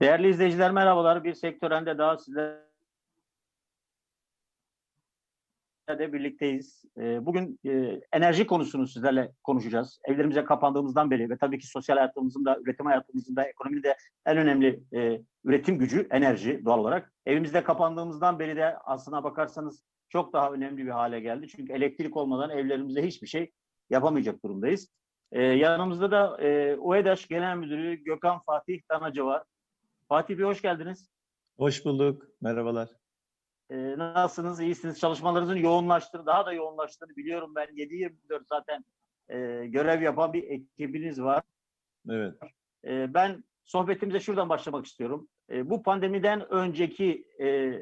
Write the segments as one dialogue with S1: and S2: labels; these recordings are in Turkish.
S1: Değerli izleyiciler merhabalar. Bir sektörende daha sizlerle de birlikteyiz. Ee, Bugün e, enerji konusunu sizlerle konuşacağız. Evlerimize kapandığımızdan beri ve tabii ki sosyal hayatımızın da, üretim hayatımızın da, ekonominin de en önemli e, üretim gücü enerji doğal olarak. Evimizde kapandığımızdan beri de aslına bakarsanız çok daha önemli bir hale geldi. Çünkü elektrik olmadan evlerimizde hiçbir şey yapamayacak durumdayız. Ee, yanımızda da e, UEDAŞ Genel Müdürü Gökhan Fatih Danacı var. Fatih Bey hoş geldiniz.
S2: Hoş bulduk. Merhabalar.
S1: Ee, nasılsınız? İyisiniz? Çalışmalarınızın yoğunlaştığını, daha da yoğunlaştığını biliyorum ben. 7-24 zaten e, görev yapan bir ekibiniz var.
S2: Evet.
S1: E, ben sohbetimize şuradan başlamak istiyorum. E, bu pandemiden önceki e,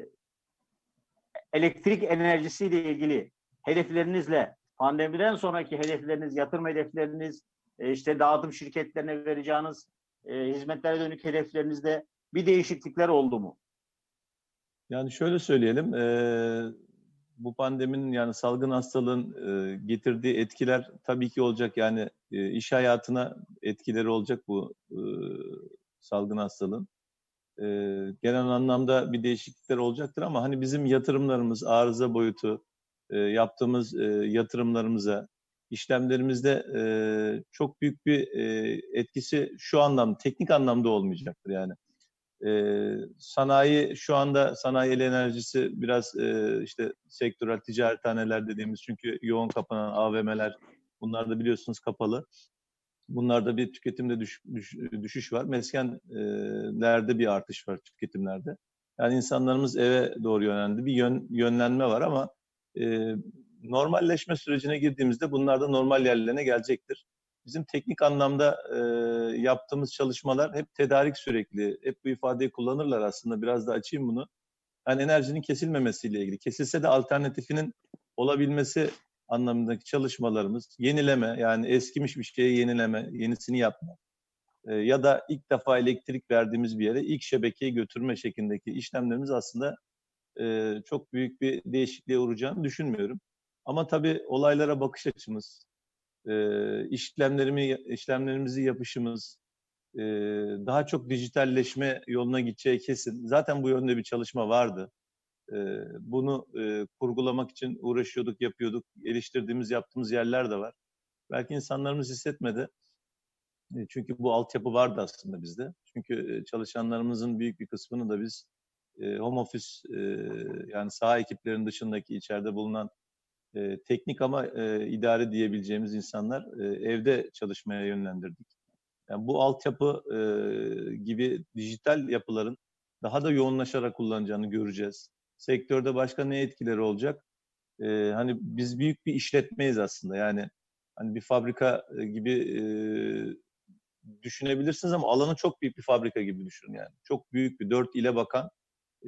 S1: elektrik enerjisiyle ilgili hedeflerinizle pandemiden sonraki hedefleriniz, yatırım hedefleriniz, e, işte dağıtım şirketlerine vereceğiniz e, hizmetlere dönük hedeflerinizde bir değişiklikler oldu mu?
S2: Yani şöyle söyleyelim. eee, bu pandeminin yani salgın hastalığın eee, getirdiği etkiler tabii ki olacak. Yani eee, iş hayatına etkileri olacak bu eee, salgın hastalığın. Eee, genel anlamda bir değişiklikler olacaktır ama hani bizim yatırımlarımız, arıza boyutu, eee, yaptığımız eee, yatırımlarımıza, işlemlerimizde eee, çok büyük bir eee, etkisi şu anlamda, teknik anlamda olmayacaktır yani. Ee, sanayi şu anda sanayi el enerjisi biraz e, işte sektörel ticarethaneler dediğimiz çünkü yoğun kapanan AVM'ler bunlar da biliyorsunuz kapalı. Bunlarda bir tüketimde düş, düş, düşüş var. Meskenlerde bir artış var tüketimlerde. Yani insanlarımız eve doğru yönlendi. Bir yön, yönlenme var ama e, normalleşme sürecine girdiğimizde bunlar da normal yerlerine gelecektir bizim teknik anlamda e, yaptığımız çalışmalar hep tedarik sürekli. Hep bu ifadeyi kullanırlar aslında. Biraz da açayım bunu. Yani enerjinin kesilmemesiyle ilgili. Kesilse de alternatifinin olabilmesi anlamındaki çalışmalarımız. Yenileme yani eskimiş bir şeyi yenileme, yenisini yapma. E, ya da ilk defa elektrik verdiğimiz bir yere ilk şebekeye götürme şeklindeki işlemlerimiz aslında e, çok büyük bir değişikliğe uğrayacağını düşünmüyorum. Ama tabii olaylara bakış açımız, e, işlemlerimi işlemlerimizi yapışımız e, daha çok dijitalleşme yoluna gideceği kesin. Zaten bu yönde bir çalışma vardı. E, bunu e, kurgulamak için uğraşıyorduk, yapıyorduk. Geliştirdiğimiz, yaptığımız yerler de var. Belki insanlarımız hissetmedi. E, çünkü bu altyapı vardı aslında bizde. Çünkü e, çalışanlarımızın büyük bir kısmını da biz e, home office e, yani saha ekiplerinin dışındaki içeride bulunan e, teknik ama e, idare diyebileceğimiz insanlar e, evde çalışmaya yönlendirdik. Yani bu altyapı e, gibi dijital yapıların daha da yoğunlaşarak kullanacağını göreceğiz. Sektörde başka ne etkileri olacak? E, hani biz büyük bir işletmeyiz aslında. Yani hani bir fabrika gibi e, düşünebilirsiniz ama alanı çok büyük bir fabrika gibi düşünün yani. Çok büyük bir dört ile bakan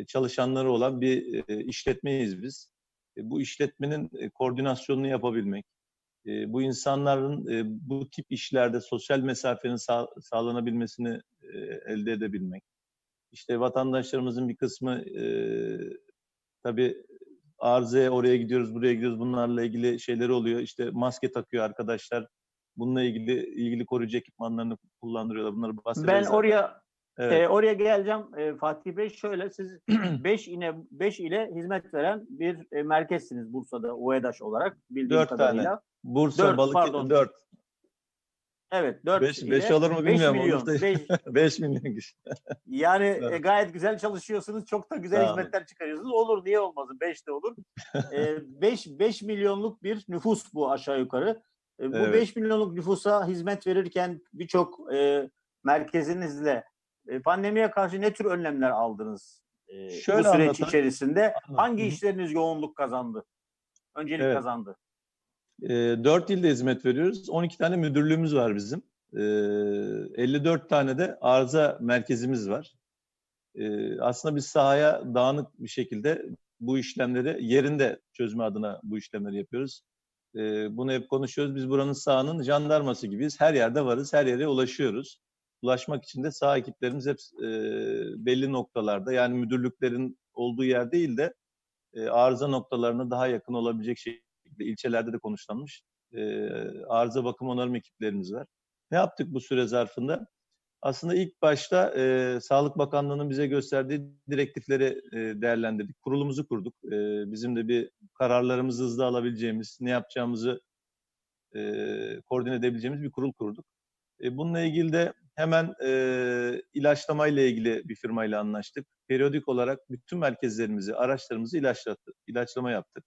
S2: çalışanları olan bir işletmeyiz biz bu işletmenin koordinasyonunu yapabilmek, bu insanların bu tip işlerde sosyal mesafenin sağ, sağlanabilmesini elde edebilmek. İşte vatandaşlarımızın bir kısmı tabii arızaya oraya gidiyoruz, buraya gidiyoruz. Bunlarla ilgili şeyleri oluyor. İşte maske takıyor arkadaşlar. Bununla ilgili ilgili koruyucu ekipmanlarını kullandırıyorlar. Bunları bahsederiz.
S1: Ben oraya Evet. E, oraya geleceğim e, Fatih Bey. Şöyle siz 5 ile 5 ile hizmet veren bir e, merkezsiniz Bursa'da UEDAŞ olarak bildiğim
S2: 4
S1: kadarıyla.
S2: tane. Bursa,
S1: Dört,
S2: Balıkesir
S1: pardon.
S2: 4.
S1: Evet 4
S2: 5 5 olur mu bilmiyorum.
S1: 5 milyon.
S2: Olursa-
S1: 5,
S2: 5 milyon kişi.
S1: yani e,
S2: Evet.
S1: gayet güzel çalışıyorsunuz. Çok da güzel
S2: olun.
S1: hizmetler çıkarıyorsunuz. Olur niye olmasın? 5 de olur. 5 5 milyonluk bir nüfus bu aşağı yukarı. E, bu
S2: Evet.
S1: 5 milyonluk nüfusa hizmet verirken birçok e, merkezinizle e, pandemiye karşı ne tür önlemler aldınız? E,
S2: Şöyle
S1: bu süreç
S2: anlatayım.
S1: içerisinde
S2: Anladım.
S1: hangi işleriniz yoğunluk kazandı? Öncelik
S2: Evet.
S1: kazandı.
S2: E, 4 ilde hizmet veriyoruz. 12 tane müdürlüğümüz var bizim. E, 54 tane de arıza merkezimiz var. E, aslında biz sahaya dağınık bir şekilde bu işlemleri yerinde çözme adına bu işlemleri yapıyoruz. E, bunu hep konuşuyoruz. Biz buranın sahanın jandarması gibiyiz. Her yerde varız, her yere ulaşıyoruz. Ulaşmak için de saha ekiplerimiz hep e, belli noktalarda yani müdürlüklerin olduğu yer değil de e, arıza noktalarına daha yakın olabilecek şekilde ilçelerde de konuşlanmış e, arıza bakım onarım ekiplerimiz var. Ne yaptık bu süre zarfında? Aslında ilk başta e, Sağlık Bakanlığı'nın bize gösterdiği direktifleri e, değerlendirdik. Kurulumuzu kurduk. E, bizim de bir kararlarımızı hızlı alabileceğimiz, ne yapacağımızı e, koordine edebileceğimiz bir kurul kurduk. E, bununla ilgili de hemen e, ilaçlama ile ilgili bir firmayla anlaştık. Periyodik olarak bütün merkezlerimizi, araçlarımızı ilaçlattık, ilaçlama yaptık.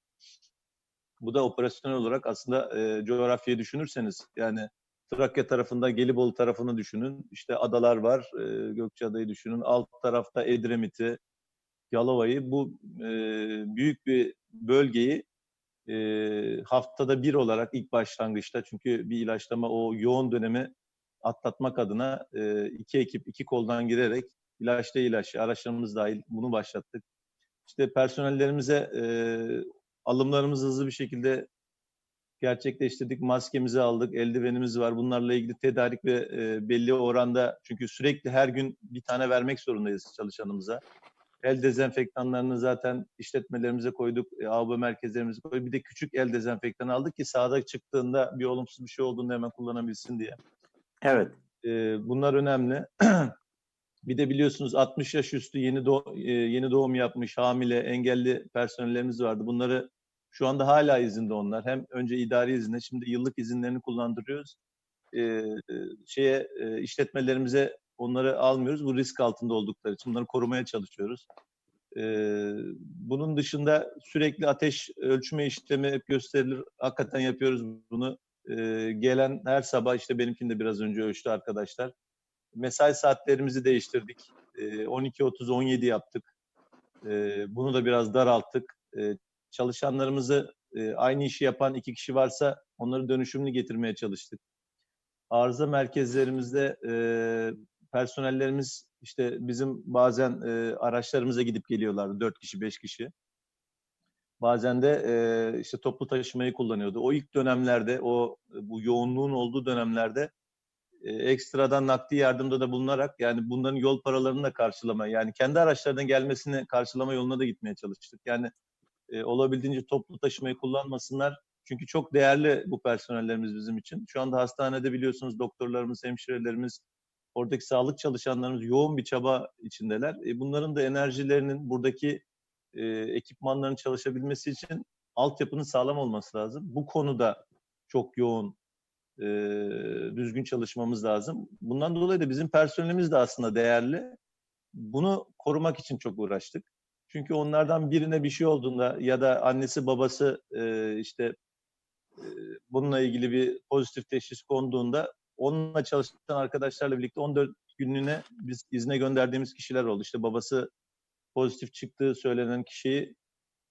S2: Bu da operasyonel olarak aslında e, coğrafyayı düşünürseniz yani Trakya tarafında Gelibolu tarafını düşünün. İşte adalar var. E, Gökçeada'yı düşünün. Alt tarafta Edremit'i, Yalova'yı bu e, büyük bir bölgeyi e, haftada bir olarak ilk başlangıçta çünkü bir ilaçlama o yoğun dönemi atlatmak adına e, iki ekip iki koldan girerek ilaçla ilaç araçlarımız dahil bunu başlattık. İşte personellerimize e, alımlarımızı hızlı bir şekilde gerçekleştirdik. Maskemizi aldık, eldivenimiz var. Bunlarla ilgili tedarik ve e, belli oranda çünkü sürekli her gün bir tane vermek zorundayız çalışanımıza. El dezenfektanlarını zaten işletmelerimize koyduk, e, AVM merkezlerimize koyduk. Bir de küçük el dezenfektanı aldık ki sahada çıktığında bir olumsuz bir şey olduğunda hemen kullanabilsin diye.
S1: Evet.
S2: E, bunlar önemli. bir de biliyorsunuz 60 yaş üstü yeni doğ- e, yeni doğum yapmış, hamile, engelli personellerimiz vardı. Bunları şu anda hala izinde onlar. Hem önce idari izinde, şimdi yıllık izinlerini kullandırıyoruz. E, şeye e, işletmelerimize onları almıyoruz. Bu risk altında oldukları için bunları korumaya çalışıyoruz. E, bunun dışında sürekli ateş ölçme işlemi hep gösterilir. Hakikaten yapıyoruz bunu. E, gelen her sabah işte benimkini de biraz önce ölçtü arkadaşlar. Mesai saatlerimizi değiştirdik. E, 12.30-17 yaptık. E, bunu da biraz daralttık. E, çalışanlarımızı e, aynı işi yapan iki kişi varsa onları dönüşümlü getirmeye çalıştık. Arıza merkezlerimizde e, personellerimiz işte bizim bazen e, araçlarımıza gidip geliyorlardı. Dört kişi, beş kişi. Bazen de e, işte toplu taşımayı kullanıyordu. O ilk dönemlerde, o bu yoğunluğun olduğu dönemlerde e, ekstradan nakdi yardımda da bulunarak yani bunların yol paralarını da karşılama, yani kendi araçlarından gelmesini karşılama yoluna da gitmeye çalıştık. Yani e, olabildiğince toplu taşımayı kullanmasınlar. Çünkü çok değerli bu personellerimiz bizim için. Şu anda hastanede biliyorsunuz doktorlarımız, hemşirelerimiz, oradaki sağlık çalışanlarımız yoğun bir çaba içindeler. E, bunların da enerjilerinin buradaki e, ekipmanların çalışabilmesi için altyapının sağlam olması lazım. Bu konuda çok yoğun, e, düzgün çalışmamız lazım. Bundan dolayı da bizim personelimiz de aslında değerli. Bunu korumak için çok uğraştık. Çünkü onlardan birine bir şey olduğunda ya da annesi babası e, işte e, bununla ilgili bir pozitif teşhis konduğunda onunla çalışan arkadaşlarla birlikte 14 günlüğüne biz izne gönderdiğimiz kişiler oldu. İşte babası pozitif çıktığı söylenen kişiyi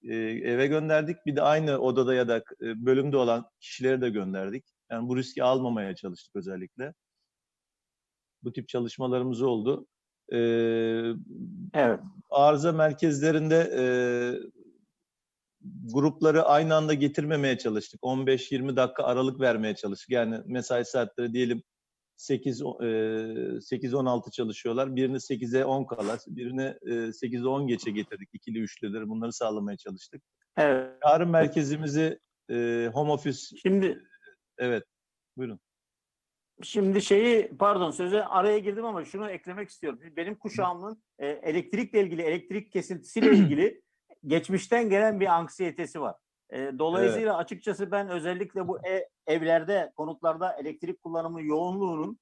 S2: e, eve gönderdik. Bir de aynı odada ya da e, bölümde olan kişileri de gönderdik. Yani bu riski almamaya çalıştık özellikle. Bu tip çalışmalarımız oldu. Ee,
S1: Evet.
S2: arıza merkezlerinde e, grupları aynı anda getirmemeye çalıştık. 15-20 dakika aralık vermeye çalıştık. Yani mesai saatleri diyelim 8 e, 8-16 çalışıyorlar. Birini 8'e 10 kala, birini e, 8'e 10 geçe getirdik. ikili üçlüleri bunları sağlamaya çalıştık.
S1: Evet.
S2: Çağrı merkezimizi home office
S1: Şimdi
S2: evet buyurun.
S1: Şimdi şeyi pardon söze araya girdim ama şunu eklemek istiyorum. Benim kuşağımın elektrikle ilgili, elektrik kesintisiyle ilgili geçmişten gelen bir anksiyetesi var. E, dolayısıyla açıkçası ben özellikle bu e- evlerde, konutlarda elektrik kullanımı yoğunluğunun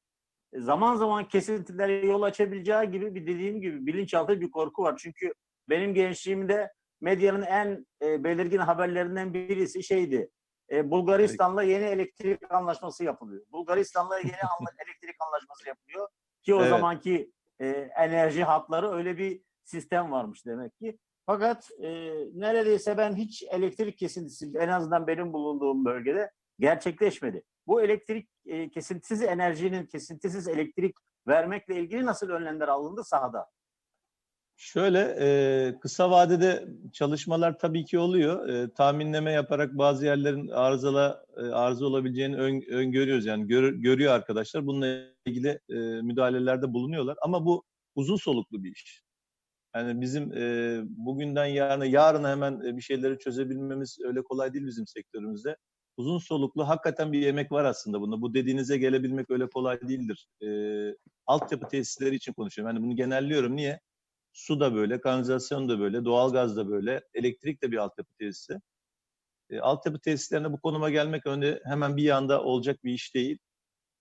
S1: e, zaman zaman kesintilere yol açabileceği gibi bir dediğim gibi bilinçaltı bir korku var. Çünkü benim gençliğimde medyanın en e, belirgin haberlerinden birisi şeydi. E, Bulgaristan'la yeni elektrik anlaşması yapılıyor. Bulgaristan'la yeni elektrik anlaşması yapılıyor. Ki o
S2: Evet.
S1: zamanki e, enerji hatları öyle bir sistem varmış demek ki. Fakat e, neredeyse ben hiç elektrik kesintisi en azından benim bulunduğum bölgede gerçekleşmedi. Bu elektrik e, kesintisiz enerjinin kesintisiz elektrik vermekle ilgili nasıl önlemler alındı sahada?
S2: Şöyle e, kısa vadede çalışmalar tabii ki oluyor. E, tahminleme yaparak bazı yerlerin arızala e, arıza olabileceğini ön, öngörüyoruz. Yani gör- görüyor arkadaşlar. Bununla ilgili e, müdahalelerde bulunuyorlar. Ama bu uzun soluklu bir iş. Yani bizim e, bugünden yarına, yarına hemen bir şeyleri çözebilmemiz öyle kolay değil bizim sektörümüzde. uzun soluklu hakikaten bir emek var aslında bunda. Bu dediğinize gelebilmek öyle kolay değildir. E, altyapı tesisleri için konuşuyorum. Yani bunu genelliyorum. Niye? Su da böyle, kanalizasyon da böyle, doğalgaz da böyle, elektrik de bir altyapı tesisi. E, altyapı tesislerine bu konuma gelmek önce hemen bir yanda olacak bir iş değil.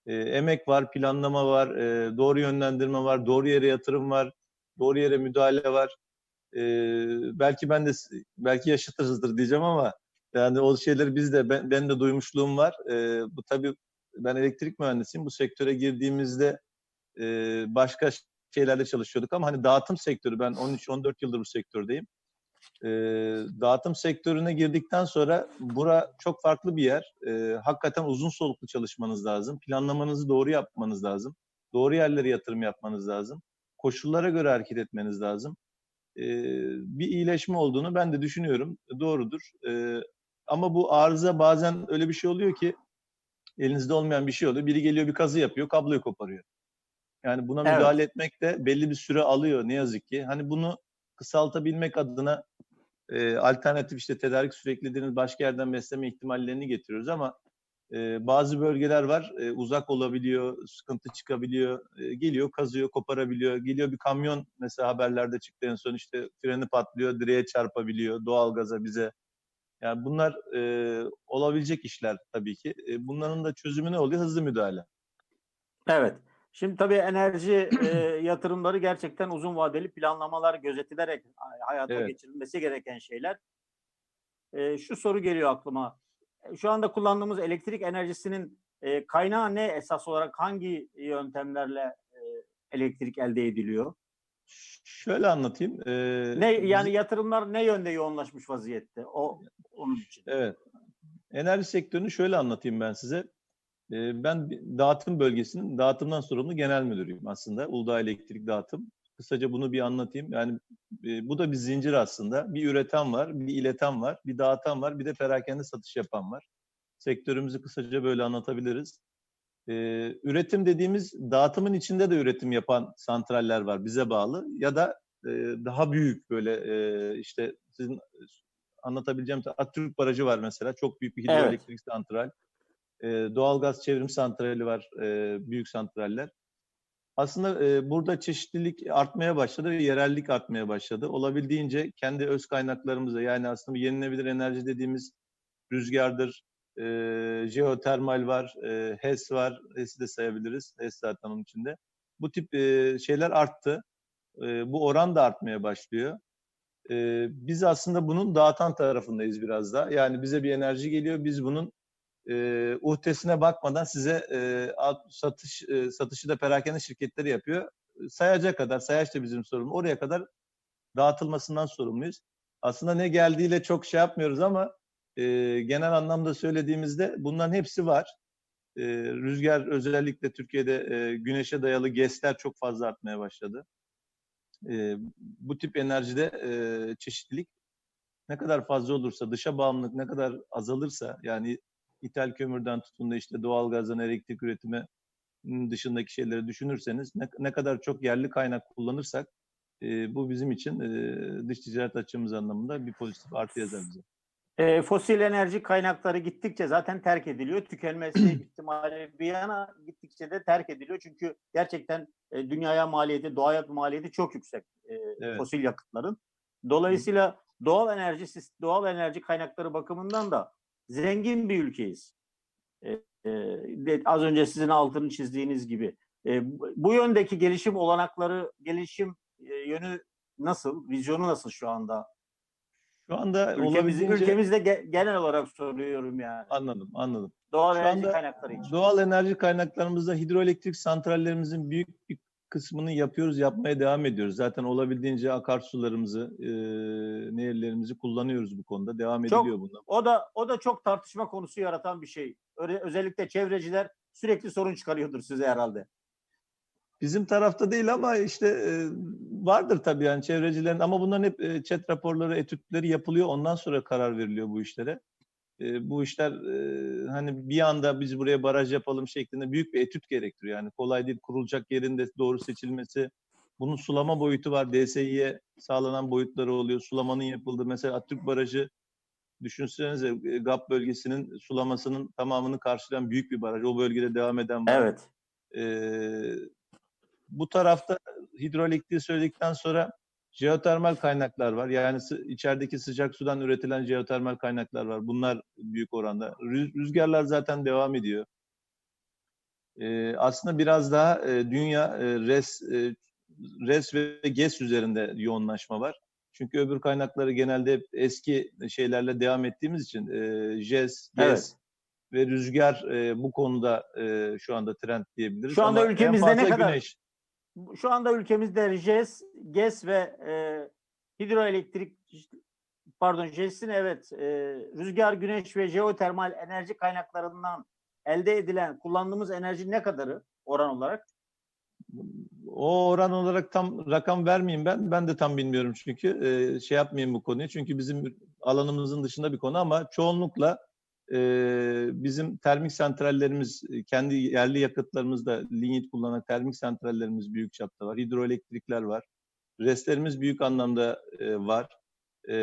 S2: E, emek var, planlama var, e, doğru yönlendirme var, doğru yere yatırım var, doğru yere müdahale var. E, belki ben de belki yaşatırızdır diyeceğim ama yani o şeyleri biz de ben, ben de duymuşluğum var. E, bu tabii ben elektrik mühendisiyim. Bu sektöre girdiğimizde e, başka şeylerle çalışıyorduk ama hani dağıtım sektörü ben 13-14 yıldır bu sektördeyim. E, dağıtım sektörüne girdikten sonra bura çok farklı bir yer. E, hakikaten uzun soluklu çalışmanız lazım. Planlamanızı doğru yapmanız lazım. Doğru yerlere yatırım yapmanız lazım. Koşullara göre hareket etmeniz lazım. E, bir iyileşme olduğunu ben de düşünüyorum. Doğrudur. E, ama bu arıza bazen öyle bir şey oluyor ki elinizde olmayan bir şey oluyor. Biri geliyor bir kazı yapıyor, kabloyu koparıyor. Yani buna
S1: Evet.
S2: müdahale etmek de belli bir süre alıyor ne yazık ki. Hani bunu kısaltabilmek adına e, alternatif işte tedarik sürekliliğini başka yerden besleme ihtimallerini getiriyoruz ama e, bazı bölgeler var e, uzak olabiliyor, sıkıntı çıkabiliyor, e, geliyor kazıyor, koparabiliyor. Geliyor bir kamyon mesela haberlerde çıktı en son işte freni patlıyor, direğe çarpabiliyor, doğalgaza bize. Yani bunlar e, olabilecek işler tabii ki. E, bunların da çözümü ne oluyor? Hızlı müdahale.
S1: Evet. Şimdi tabii enerji e, yatırımları gerçekten uzun vadeli planlamalar gözetilerek hayata
S2: Evet.
S1: geçirilmesi gereken şeyler. E, şu soru geliyor aklıma. E, Şu anda kullandığımız elektrik enerjisinin e, kaynağı ne esas olarak hangi yöntemlerle e, elektrik elde ediliyor?
S2: Şöyle anlatayım. e,
S1: Ne
S2: biz-
S1: yani yatırımlar ne yönde yoğunlaşmış vaziyette? O onun için.
S2: Evet. Enerji sektörünü şöyle anlatayım ben size. Ee, Ben dağıtım bölgesinin dağıtımdan sorumlu genel müdürüyüm aslında. Uludağ Elektrik Dağıtım. Kısaca bunu bir anlatayım. Yani e, bu da bir zincir aslında. Bir üreten var, bir ileten var, bir dağıtan var, bir de perakende satış yapan var. Sektörümüzü kısaca böyle anlatabiliriz. Ee, üretim dediğimiz dağıtımın içinde de üretim yapan santraller var bize bağlı ya da e, daha büyük böyle e, işte sizin anlatabileceğim Atatürk Barajı var mesela. Çok büyük bir
S1: Evet.
S2: hidroelektrik santral. E, doğalgaz çevrim santrali var. e, büyük santraller. Aslında e, burada çeşitlilik artmaya başladı ve yerellik artmaya başladı. Olabildiğince kendi öz kaynaklarımıza yani aslında yenilenebilir enerji dediğimiz rüzgardır, e, jeotermal var, e, HES var. HES'i de sayabiliriz. HES zaten onun içinde. Bu tip e, şeyler arttı. E, bu oran da artmaya başlıyor. E, biz aslında bunun dağıtan tarafındayız biraz da. Yani bize bir enerji geliyor. Biz bunun e, uhdesine bakmadan size e, satış e, satışı da perakende şirketleri yapıyor. Sayacak kadar, sayaç da bizim sorumlu. Oraya kadar dağıtılmasından sorumluyuz. Aslında ne geldiğiyle çok şey yapmıyoruz ama e, genel anlamda söylediğimizde bunların hepsi var. E, rüzgar özellikle Türkiye'de e, güneşe dayalı GES'ler çok fazla artmaya başladı. E, bu tip enerjide e, çeşitlilik ne kadar fazla olursa, dışa bağımlılık ne kadar azalırsa yani ithal kömürden tutun da işte doğalgazdan elektrik üretimi dışındaki şeyleri düşünürseniz ne, ne kadar çok yerli kaynak kullanırsak e, bu bizim için e, dış ticaret açığımız anlamında bir pozitif artı yazar bize.
S1: E, fosil enerji kaynakları gittikçe zaten terk ediliyor. Tükenmesi ihtimali bir yana gittikçe de terk ediliyor. Çünkü gerçekten e, dünyaya maliyeti, doğaya maliyeti çok yüksek e,
S2: Evet.
S1: fosil yakıtların. Dolayısıyla doğal enerji doğal enerji kaynakları bakımından da zengin bir ülkeyiz. E, e, az önce sizin altını çizdiğiniz gibi. E, bu, yöndeki gelişim olanakları, gelişim e, yönü nasıl? Vizyonu nasıl şu anda?
S2: Şu anda
S1: Ülkemiz, ülkemizde ge- genel olarak soruyorum yani.
S2: anladım, anladım.
S1: Doğal
S2: Şu
S1: enerji
S2: anda
S1: kaynakları için.
S2: Doğal enerji kaynaklarımızda hidroelektrik santrallerimizin büyük bir kısmını yapıyoruz, yapmaya devam ediyoruz. Zaten olabildiğince akarsularımızı, e, nehirlerimizi kullanıyoruz bu konuda. Devam
S1: Çok-
S2: ediliyor bunlar.
S1: O da o da çok tartışma konusu yaratan bir şey. Öyle, özellikle çevreciler sürekli sorun çıkarıyordur size herhalde.
S2: Bizim tarafta değil ama işte e, vardır tabii yani çevrecilerin ama bunların hep e, chat raporları, etütleri yapılıyor. Ondan sonra karar veriliyor bu işlere. E, bu işler e, hani bir anda biz buraya baraj yapalım şeklinde büyük bir etüt gerektiriyor. Yani kolay değil kurulacak yerin de doğru seçilmesi. Bunun sulama boyutu var. DSİ'ye sağlanan boyutları oluyor. Sulamanın yapıldığı mesela Atatürk Barajı Düşünsenize GAP bölgesinin sulamasının tamamını karşılayan büyük bir baraj. O bölgede devam eden baraj.
S1: Evet.
S2: Ee, bu tarafta hidroelektriği söyledikten sonra jeotermal kaynaklar var. Yani içerideki sıcak sudan üretilen jeotermal kaynaklar var. Bunlar büyük oranda. Rüz- Rüzgarlar zaten devam ediyor. Ee, aslında biraz daha e, dünya e, res e, res ve GES üzerinde yoğunlaşma var. Çünkü öbür kaynakları genelde hep eski şeylerle devam ettiğimiz için e, JES, GES
S1: Evet.
S2: ve rüzgar e, bu konuda e, şu anda trend diyebiliriz.
S1: Şu anda
S2: Ama
S1: ülkemizde ne kadar-
S2: güneş.
S1: Şu anda ülkemizde JES, GES ve e, hidroelektrik pardon JES'in evet e, rüzgar, güneş ve jeotermal enerji kaynaklarından elde edilen kullandığımız enerji ne kadarı oran olarak?
S2: O oran olarak tam rakam vermeyeyim ben. Ben de tam bilmiyorum çünkü e, şey yapmayayım bu konuyu. Çünkü bizim alanımızın dışında bir konu ama çoğunlukla e, bizim termik santrallerimiz, e, kendi yerli yakıtlarımızda lignit kullanan termik santrallerimiz büyük çapta var. Hidroelektrikler var. Restlerimiz büyük anlamda e, var. E,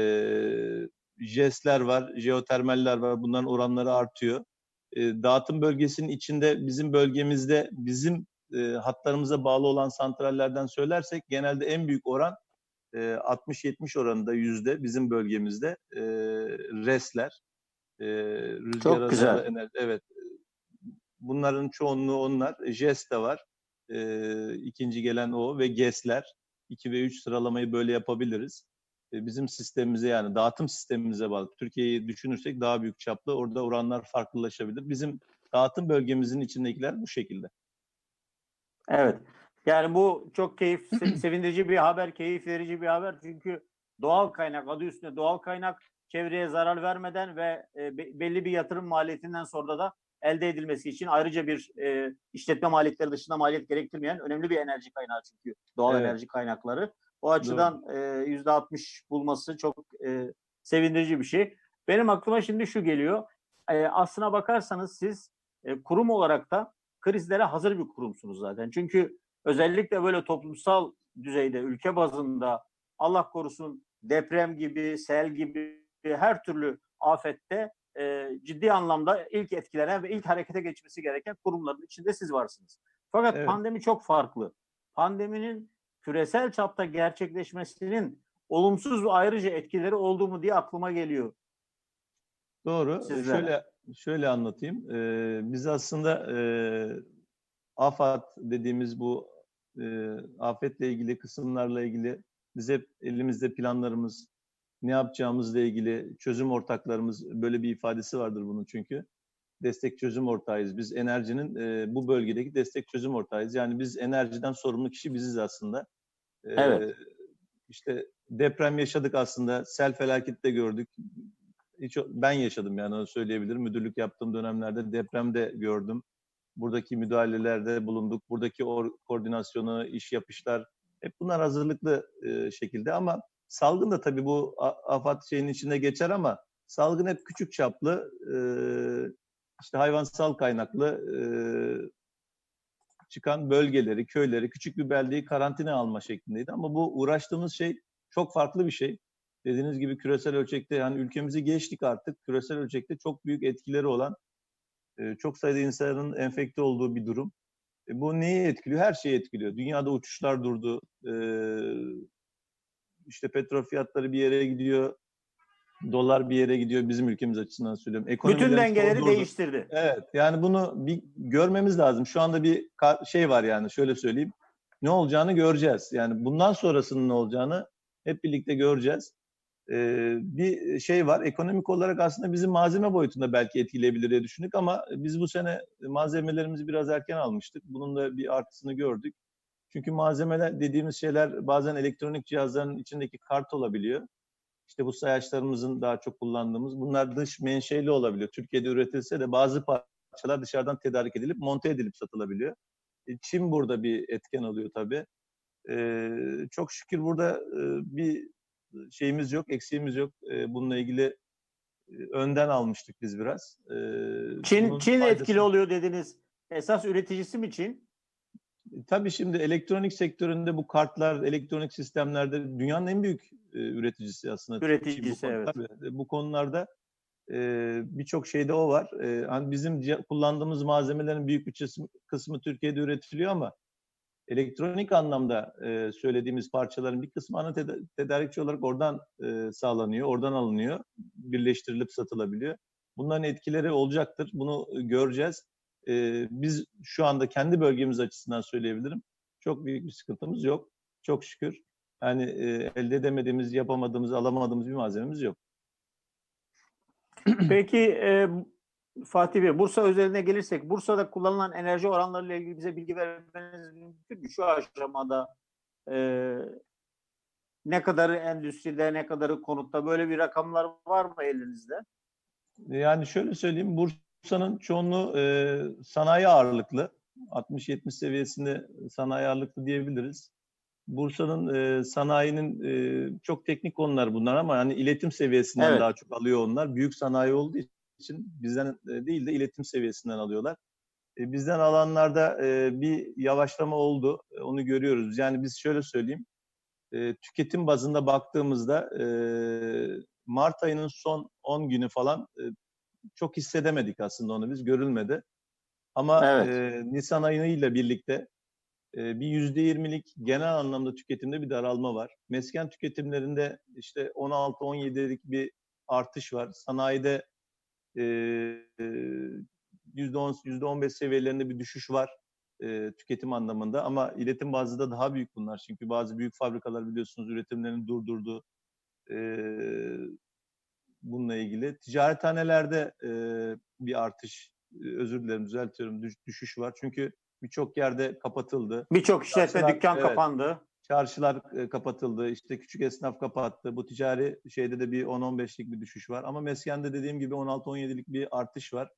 S2: JES'ler var, jeotermaller var. Bunların oranları artıyor. E, dağıtım bölgesinin içinde bizim bölgemizde bizim e, hatlarımıza bağlı olan santrallerden söylersek genelde en büyük oran e, 60-70 oranında yüzde bizim bölgemizde e, resler. E, rüzgar
S1: Çok güzel.
S2: enerji- evet. Bunların çoğunluğu onlar. JES de var. E, ikinci gelen o ve GES'ler. 2 ve 3 sıralamayı böyle yapabiliriz. E, bizim sistemimize yani dağıtım sistemimize bağlı. Türkiye'yi düşünürsek daha büyük çaplı orada oranlar farklılaşabilir. Bizim dağıtım bölgemizin içindekiler bu şekilde.
S1: Evet. Yani bu çok keyif, se- sevindirici bir haber, keyif verici bir haber. Çünkü doğal kaynak, adı üstünde doğal kaynak çevreye zarar vermeden ve e, be- belli bir yatırım maliyetinden sonra da elde edilmesi için ayrıca bir e, işletme maliyetleri dışında maliyet gerektirmeyen önemli bir enerji kaynağı çünkü doğal
S2: Evet.
S1: enerji kaynakları. O açıdan e, yüzde 60 bulması çok e, sevindirici bir şey. Benim aklıma şimdi şu geliyor. E, aslına bakarsanız siz e, kurum olarak da krizlere hazır bir kurumsunuz zaten. Çünkü özellikle böyle toplumsal düzeyde, ülke bazında Allah korusun deprem gibi, sel gibi her türlü afette e, ciddi anlamda ilk etkilenen ve ilk harekete geçmesi gereken kurumların içinde siz varsınız. Fakat
S2: Evet.
S1: pandemi çok farklı. Pandeminin küresel çapta gerçekleşmesinin olumsuz ve ayrıca etkileri oldu mu diye aklıma geliyor.
S2: Doğru.
S1: Sizlere.
S2: Şöyle şöyle anlatayım. Ee, biz aslında e, AFAD dediğimiz bu e, afetle ilgili kısımlarla ilgili biz hep elimizde planlarımız, ne yapacağımızla ilgili çözüm ortaklarımız böyle bir ifadesi vardır bunun çünkü. Destek çözüm ortağıyız. Biz enerjinin e, bu bölgedeki destek çözüm ortağıyız. Yani biz enerjiden sorumlu kişi biziz aslında. Ee,
S1: Evet.
S2: İşte deprem yaşadık aslında. Sel felaketi de gördük hiç ben yaşadım yani onu söyleyebilirim. Müdürlük yaptığım dönemlerde depremde gördüm. Buradaki müdahalelerde bulunduk. Buradaki or- koordinasyonu, iş yapışlar hep bunlar hazırlıklı e, şekilde ama salgın da tabii bu afat şeyinin içinde geçer ama salgın hep küçük çaplı e, işte hayvansal kaynaklı e, çıkan bölgeleri, köyleri, küçük bir beldeyi karantina alma şeklindeydi ama bu uğraştığımız şey çok farklı bir şey dediğiniz gibi küresel ölçekte yani ülkemizi geçtik artık. Küresel ölçekte çok büyük etkileri olan e, çok sayıda insanın enfekte olduğu bir durum. Bu neyi etkiliyor? Her şeyi etkiliyor. Dünyada uçuşlar durdu. İşte petrol fiyatları bir yere gidiyor. Dolar bir yere gidiyor. Bizim ülkemiz açısından söylüyorum.
S1: Bütün
S2: Ekonomilerimiz
S1: dengeleri
S2: durdu.
S1: değiştirdi.
S2: Evet yani bunu bir görmemiz lazım. Şu anda bir şey var yani şöyle söyleyeyim. Ne olacağını göreceğiz. Yani bundan sonrasının ne olacağını hep birlikte göreceğiz. Ee, bir şey var. Ekonomik olarak aslında bizim malzeme boyutunda belki etkileyebilir diye düşündük ama biz bu sene malzemelerimizi biraz erken almıştık. Bunun da bir artısını gördük. Çünkü malzemeler dediğimiz şeyler bazen elektronik cihazların içindeki kart olabiliyor. İşte bu sayaçlarımızın daha çok kullandığımız bunlar dış menşeli olabiliyor. Türkiye'de üretilse de bazı parçalar dışarıdan tedarik edilip monte edilip satılabiliyor. E, Çin burada bir etken oluyor tabii. Ee, çok şükür burada e, bir şeyimiz yok, eksiğimiz yok. Ee, bununla ilgili e, önden almıştık biz biraz. Ee,
S1: Çin Çin
S2: faydası-
S1: etkili oluyor dediniz. Esas üreticisi mi Çin?
S2: Tabii şimdi elektronik sektöründe bu kartlar, elektronik sistemlerde dünyanın en büyük e, üreticisi aslında.
S1: Üreticisi,
S2: bu
S1: evet.
S2: Tabii, e, bu konularda Ee, Birçok şeyde o var. Ee, hani bizim kullandığımız malzemelerin büyük bir kısmı, kısmı Türkiye'de üretiliyor ama elektronik anlamda e, söylediğimiz parçaların bir kısmı ana teda- tedarikçi olarak oradan e, sağlanıyor, oradan alınıyor, birleştirilip satılabiliyor. Bunların etkileri olacaktır. Bunu e, göreceğiz. E, biz şu anda kendi bölgemiz açısından söyleyebilirim. Çok büyük bir sıkıntımız yok. Çok şükür. Yani e, elde edemediğimiz, yapamadığımız, alamadığımız bir malzememiz yok.
S1: Peki e, Fatih Bey, Bursa özeline gelirsek, Bursa'da kullanılan enerji oranlarıyla ilgili bize bilgi vermeniz mümkün mü? Şu aşamada e, ne kadarı endüstride, ne kadarı konutta böyle bir rakamlar var mı elinizde?
S2: Yani şöyle söyleyeyim, Bursa'nın çoğunluğu e, sanayi ağırlıklı. 60-70 seviyesinde sanayi ağırlıklı diyebiliriz. Bursa'nın e, sanayinin e, çok teknik konular bunlar ama hani iletim seviyesinden
S1: Evet.
S2: daha çok alıyor onlar. Büyük sanayi olduğu için bizden e, değil de iletim seviyesinden alıyorlar. E, bizden alanlarda e, bir yavaşlama oldu. E, onu görüyoruz. Yani biz şöyle söyleyeyim. E, tüketim bazında baktığımızda e, Mart ayının son 10 günü falan e, çok hissedemedik aslında onu biz görülmedi. Ama
S1: Evet.
S2: e, Nisan ayıyla birlikte e, bir yüzde yirmilik genel anlamda tüketimde bir daralma var. Mesken tüketimlerinde işte 16-17'lik bir artış var. Sanayide yüzde on, yüzde on beş seviyelerinde bir düşüş var e, tüketim anlamında. Ama iletim bazlı da daha büyük bunlar. Çünkü bazı büyük fabrikalar biliyorsunuz üretimlerini durdurdu. E, bununla ilgili. Ticarethanelerde e, bir artış, özür dilerim düzeltiyorum, düş- düşüş var. Çünkü birçok yerde kapatıldı.
S1: Birçok işletme
S2: Çarşılar,
S1: dükkan
S2: evet.
S1: kapandı.
S2: Çarşılar e, kapatıldı, işte küçük esnaf kapattı. Bu ticari şeyde de bir 10-15'lik bir düşüş var. Ama meskende dediğim gibi 16-17'lik bir artış var.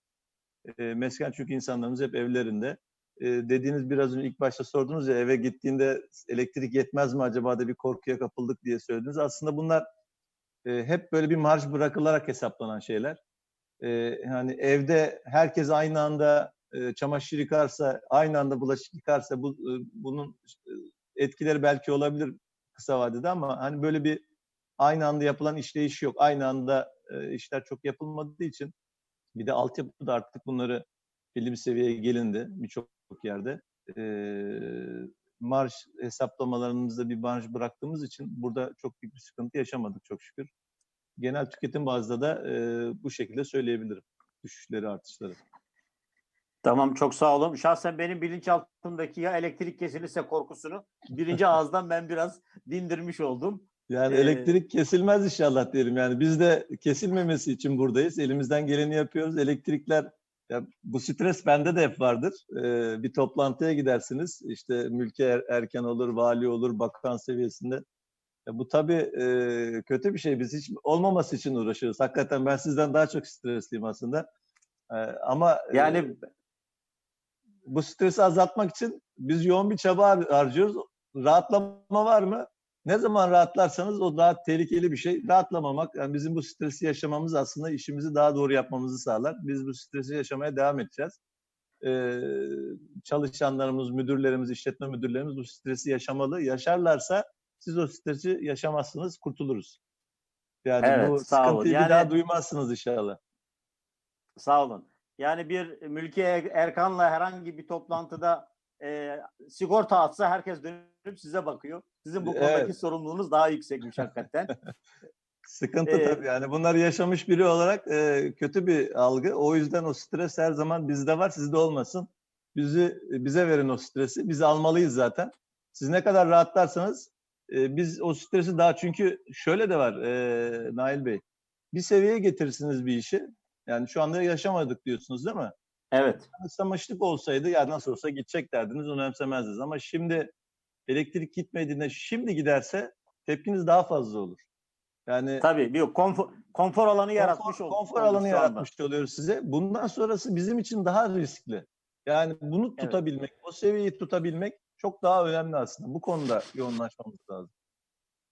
S2: E, mesken çünkü insanlarımız hep evlerinde. E, dediğiniz biraz önce ilk başta sordunuz ya eve gittiğinde elektrik yetmez mi acaba da bir korkuya kapıldık diye söylediniz. Aslında bunlar e, hep böyle bir marj bırakılarak hesaplanan şeyler. E, yani evde herkes aynı anda e, çamaşır yıkarsa, aynı anda bulaşık yıkarsa bu e, bunun etkileri belki olabilir kısa vadede ama hani böyle bir aynı anda yapılan işleyiş yok. Aynı anda e, işler çok yapılmadığı için bir de altyapıda artık bunları belli bir seviyeye gelindi birçok yerde. E, marj hesaplamalarımızda bir marj bıraktığımız için burada çok büyük bir sıkıntı yaşamadık çok şükür. Genel tüketim bazda da e, bu şekilde söyleyebilirim. Düşüşleri, artışları.
S1: Tamam çok sağ olun. Şahsen benim bilinçaltımdaki ya elektrik kesilirse korkusunu birinci ağızdan ben biraz dindirmiş oldum.
S2: Yani
S1: Ee,
S2: elektrik kesilmez inşallah derim. Yani biz de kesilmemesi için buradayız. Elimizden geleni yapıyoruz. Elektrikler ya bu stres bende de hep vardır. Ee, bir toplantıya gidersiniz. İşte mülki er- erken olur, vali olur, bakan seviyesinde. Ya bu tabii e, kötü bir şey. Biz hiç olmaması için uğraşıyoruz. Hakikaten ben sizden daha çok stresliyim aslında. Ee, ama e,
S1: Yani
S2: bu stresi azaltmak için biz yoğun bir çaba har- harcıyoruz. Rahatlama var mı? Ne zaman rahatlarsanız o daha tehlikeli bir şey. Rahatlamamak, yani bizim bu stresi yaşamamız aslında işimizi daha doğru yapmamızı sağlar. Biz bu stresi yaşamaya devam edeceğiz. Ee, çalışanlarımız, müdürlerimiz, işletme müdürlerimiz bu stresi yaşamalı. Yaşarlarsa siz o stresi yaşamazsınız, kurtuluruz. Yani
S1: Evet,
S2: bu
S1: sağ olun. Yani-
S2: bir daha duymazsınız inşallah.
S1: Sağ olun. Yani bir Mülki Er- Erkan'la herhangi bir toplantıda e, sigorta atsa herkes dönüp size bakıyor. Sizin bu konudaki
S2: Evet.
S1: sorumluluğunuz daha yüksekmiş hakikaten.
S2: Sıkıntı
S1: Ee,
S2: tabii yani bunları yaşamış biri olarak e, kötü bir algı. O yüzden o stres her zaman bizde var, sizde olmasın. Bizi bize verin o stresi. Biz almalıyız zaten. Siz ne kadar rahatlarsanız e, biz o stresi daha çünkü şöyle de var e, Nail Bey. Bir seviyeye getirirsiniz bir işi. Yani şu anda yaşamadık diyorsunuz değil mi?
S1: Evet.
S2: Islamışlık olsaydı ya nasıl olsa gidecek derdiniz, önemsemezdiniz. Ama şimdi elektrik gitmediğinde şimdi giderse tepkiniz daha fazla olur. Yani
S1: Tabii bir konfor, konfor alanı yaratmış
S2: konfor,
S1: olduk.
S2: konfor
S1: olduk
S2: alanı yaratmış oluyoruz size. Bundan sonrası bizim için daha riskli. Yani bunu
S1: Evet.
S2: tutabilmek, o seviyeyi tutabilmek çok daha önemli aslında. Bu konuda yoğunlaşmamız lazım.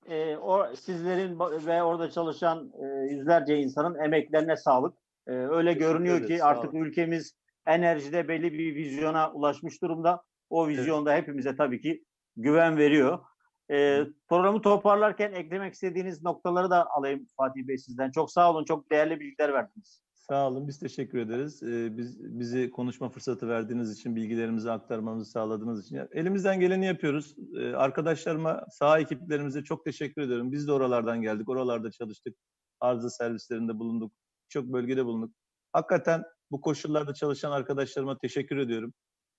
S1: E, o sizlerin ve orada çalışan e, yüzlerce insanın emeklerine sağlık. E, öyle
S2: Teşekkür
S1: görünüyor
S2: ederiz,
S1: ki artık
S2: olun.
S1: ülkemiz enerjide belli bir vizyona ulaşmış durumda. O vizyonda hepimize tabii ki güven veriyor. E, programı toparlarken eklemek istediğiniz noktaları da alayım Fatih Bey sizden. Çok sağ olun. Çok değerli bilgiler verdiniz.
S2: Sağ olun, biz teşekkür ederiz. Ee, biz bizi konuşma fırsatı verdiğiniz için, bilgilerimizi aktarmamızı sağladığınız için. Elimizden geleni yapıyoruz. Ee, arkadaşlarıma, saha ekiplerimize çok teşekkür ediyorum. Biz de oralardan geldik, oralarda çalıştık. Arıza servislerinde bulunduk, çok bölgede bulunduk. Hakikaten bu koşullarda çalışan arkadaşlarıma teşekkür ediyorum.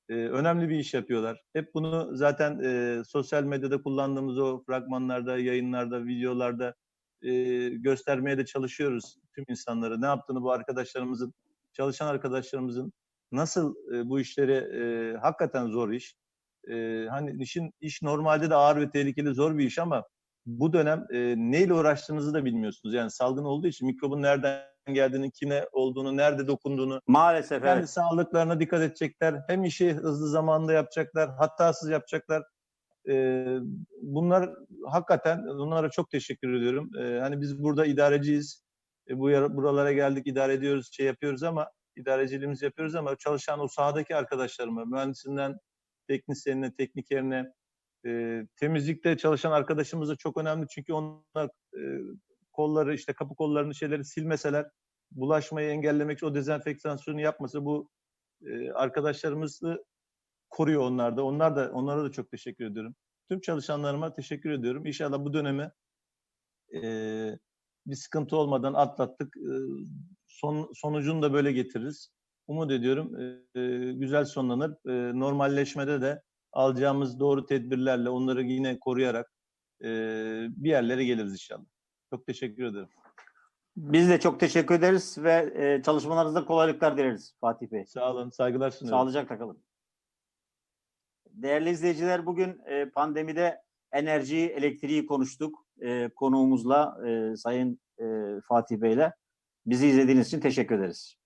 S2: Ee, önemli bir iş yapıyorlar. Hep bunu zaten e, sosyal medyada kullandığımız o fragmanlarda, yayınlarda, videolarda e, göstermeye de çalışıyoruz tüm insanlara. Ne yaptığını bu arkadaşlarımızın, çalışan arkadaşlarımızın nasıl e, bu işleri e, hakikaten zor iş. E, hani işin iş normalde de ağır ve tehlikeli zor bir iş ama bu dönem e, neyle uğraştığınızı da bilmiyorsunuz. Yani salgın olduğu için mikrobun nereden geldiğini, kime olduğunu, nerede dokunduğunu
S1: Maalesef
S2: kendi
S1: evet.
S2: sağlıklarına dikkat edecekler. Hem işi hızlı zamanda yapacaklar, hatasız yapacaklar. Ee, bunlar hakikaten onlara çok teşekkür ediyorum. Ee, hani biz burada idareciyiz. E, bu buralara geldik, idare ediyoruz, şey yapıyoruz ama idareciliğimizi yapıyoruz ama çalışan o sahadaki arkadaşlarıma, mühendisinden teknisyenine, teknikerine, e, temizlikte çalışan arkadaşımız da çok önemli çünkü onlar e, kolları işte kapı kollarını şeyleri silmeseler bulaşmayı engellemek için o dezenfektasyonu yapmasa bu e, arkadaşlarımızı koruyor onlar da. Onlar da onlara da çok teşekkür ediyorum. Tüm çalışanlarıma teşekkür ediyorum. İnşallah bu dönemi e, bir sıkıntı olmadan atlattık. E, son sonucunu da böyle getiririz. Umut ediyorum e, e, güzel sonlanır. E, normalleşmede de alacağımız doğru tedbirlerle onları yine koruyarak e, bir yerlere geliriz inşallah. Çok teşekkür ederim.
S1: Biz de çok teşekkür ederiz ve e, çalışmalarınızda kolaylıklar dileriz Fatih Bey.
S2: Sağ olun, saygılar sunuyorum.
S1: Sağlıcakla kalın. Değerli izleyiciler bugün e, pandemide enerjiyi, elektriği konuştuk. E, konuğumuzla e, Sayın e, Fatih Bey'le. Bizi izlediğiniz için teşekkür ederiz.